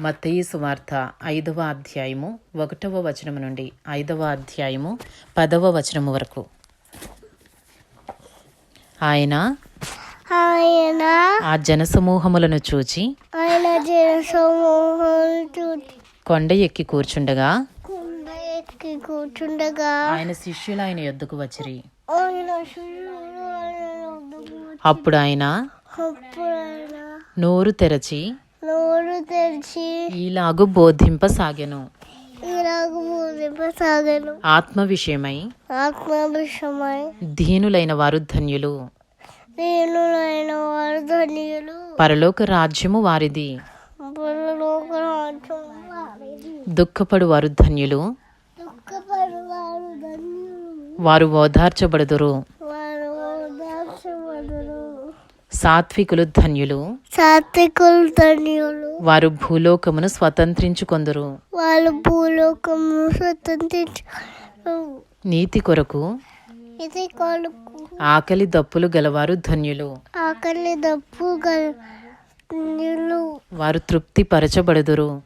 మత్తయి సువార్త ఐదవ అధ్యాయము ఒకటవ వచనము నుండి ఐదవ అధ్యాయము పదవ వచనము వరకు. ఆయన ఆయన ఆ జనసమూహములను చూచి ఆయన చూచి కొండ ఎక్కి కూర్చుండగా కుండ ఎక్కి కూర్చుండగా ఆయన శిష్యులు ఆయన యొద్దకు వచ్చిరి. అప్పుడు ఆయన నోరు తెరచి నోరు తెరిచి ఈలాగు బోధింపసాగెను. ఇలాగ బోధింపసాగను. ఆత్మ విషయమై ఆత్మవిషమై దీనులైన వారు ధన్యులు. దీనులైన వారు ధన్యులు. పరలోక రాజ్యము వారిది. పరలోక రాజ్యం వారిది. దుఃఖపడు వారు ధన్యులు. దుఃఖపడు వారు ధన్యులు. వారు ఓదార్చబడుదురు. సాత్వికులు ధన్యులు. సాత్వికులు ధన్యులు. వారు భూలోకమును స్వతంత్రించుకొందురు. వాళ్ళు భూలోకము స్వతంత్రించు నీతి కొరకు ఇది ఆకలి దప్పులు గలవారు ధన్యులు. ఆకలి దప్పు గల్లు వారు తృప్తి పరచబడుదురు.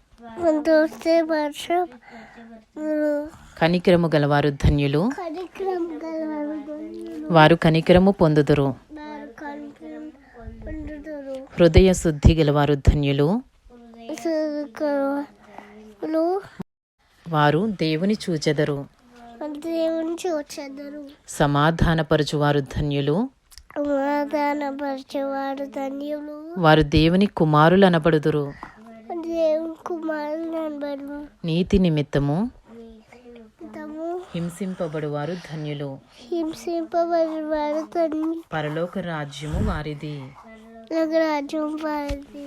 కనికరము గలవారు ధన్యులు. కనిక్రమ గలవారు ధన్యులు. వారు కనికరము పొందుదురు. హృదయ శుద్ధి గలవారు ధన్యులు. వారు దేవుని చూచెదరు. దేవుని చూచెదరు. సమాధానపరచువారు ధన్యులు. సమాధానపరిచేవారు ధన్యులు. వారు దేవుని కుమారులు అనబడుదురు దేవుని కుమారులు అనబడు నీతి నిమిత్తము తము హింసింపబడువారు ధన్యులు. హింసింపబడి వారు తండ్రి పరలోక రాజ్యము వారిది. రాజ్యం వారిది